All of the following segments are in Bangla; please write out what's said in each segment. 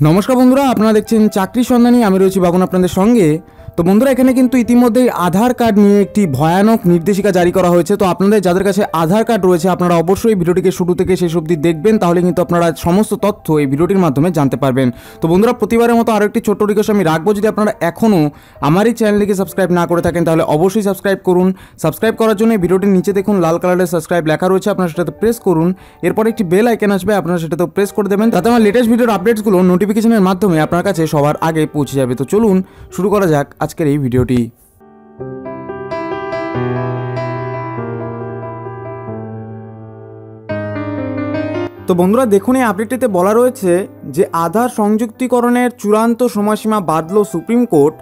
নমস্কার বন্ধুরা আপনারা দেখছেন চাকরি সন্ধানী আমি রয়েছি বাগুন আপনাদের সঙ্গে। তো বন্ধুরা, এখানে কিন্তু ইতিমধ্যেই আধার কার্ড নিয়ে একটি ভয়ানক নির্দেশিকা জারি করা হয়েছে। তো আপনাদের, যাদের কাছে আধার কার্ড রয়েছে, আপনারা অবশ্যই ভিডিওটিকে শুরু থেকে শেষ অবধি দেখবেন, তাহলে কিন্তু আপনারা সমস্ত তথ্য এই ভিডিওটির মাধ্যমে জানতে পারবেন। তো বন্ধুরা, প্রতিবারের মতো আরও একটি ছোট্ট রিকোয়েস্ট আমি রাখব, যদি আপনারা এখনও আমার এই চ্যানেলটিকে সাবস্ক্রাইব না করে থাকেন, তাহলে অবশ্যই সাবস্ক্রাইব করুন। সাবস্ক্রাইব করার জন্য ভিডিওটির নিচে দেখুন লাল কালারের সাবস্ক্রাইব লেখা রয়েছে, আপনারা সেটাতে প্রেস করুন। এরপর একটি বেল আইকন আসবে, আপনারা সেটাতে প্রেস করে দেবেন। তাতে আমার লেটেস্ট ভিডিওর আপডেটসগুলো নোটিফিকেশনের মাধ্যমে আপনার কাছে সবার আগে পৌঁছে যাবে। তো চলুন, শুরু করা যাক। আজকের এই ভিডিওটি। তো বন্ধুরা, দেখুন, এই আপডেটটিতে বলা রয়েছে যে আধার সংযুক্তিকরণের চূড়ান্ত সময়সীমা বাদল সুপ্রিম কোর্ট।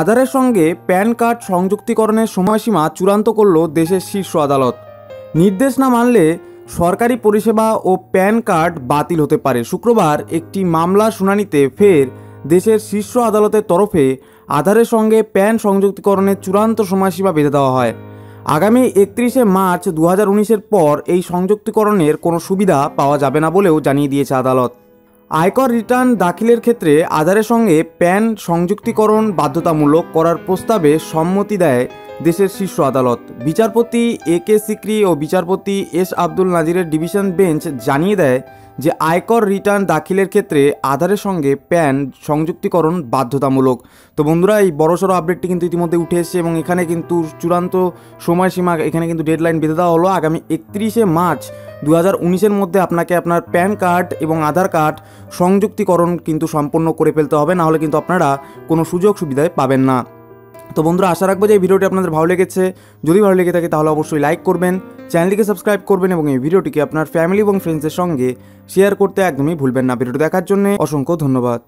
আধারের সঙ্গে প্যান কার্ড সংযুক্তিকরণের সময়সীমা চূড়ান্ত করল দেশের শীর্ষ আদালত। নির্দেশ না মানলে সরকারি পরিষেবা ও প্যান কার্ড বাতিল হতে পারে। শুক্রবার একটি মামলার শুনানিতে ফের দেশের শীর্ষ আদালতের তরফে আধারের সঙ্গে প্যান সংযুক্তিকরণের চূড়ান্ত সময়সীমা বেঁধে দেওয়া হয়। আগামী একত্রিশে মার্চ দু হাজার পর এই সংযুক্তিকরণের কোনো সুবিধা পাওয়া যাবে না বলেও জানিয়ে দিয়েছে আদালত। আয়কর রিটার্ন দাখিলের ক্ষেত্রে আধারের সঙ্গে প্যান সংযুক্তিকরণ বাধ্যতামূলক করার প্রস্তাবে সম্মতি দেয় দেশের শীর্ষ আদালত। বিচারপতি এ কে সিক্রি ও বিচারপতি এস আব্দুল নাজিরের ডিভিশন বেঞ্চ জানিয়ে দেয় যে আয়কর রিটার্ন দাখিলের ক্ষেত্রে আধারের সঙ্গে প্যান সংযুক্তিকরণ বাধ্যতামূলক। তো বন্ধুরা, এই বড়সড় আপডেটটি কিন্তু ইতিমধ্যে উঠে এসেছে এবং এখানে কিন্তু চূড়ান্ত সময়সীমা, এখানে কিন্তু ডেডলাইন বেঁধে দেওয়া হলো আগামী একত্রিশে মার্চ দু হাজার মধ্যে আপনাকে আপনার প্যান কার্ড এবং আধার কার্ড সংযুক্তিকরণ কিন্তু সম্পন্ন করে ফেলতে হবে, নাহলে কিন্তু আপনারা কোনো সুযোগ সুবিধায় পাবেন না। তো বন্ধুরা, আশা রাখব যে এই ভিডিওটি আপনাদের ভালো লেগেছে। যদি ভালো লেগে থাকে তাহলে অবশ্যই লাইক করবেন। চ্যানেলটিকে সাবস্ক্রাইব করবেন এবং এই ভিডিওটিকে আপনার ফ্যামিলি এবং ফ্রেন্ডসের সঙ্গে শেয়ার করতে একদমই ভুলবেন না। ভিডিওটি দেখার জন্য অসংখ্য ধন্যবাদ।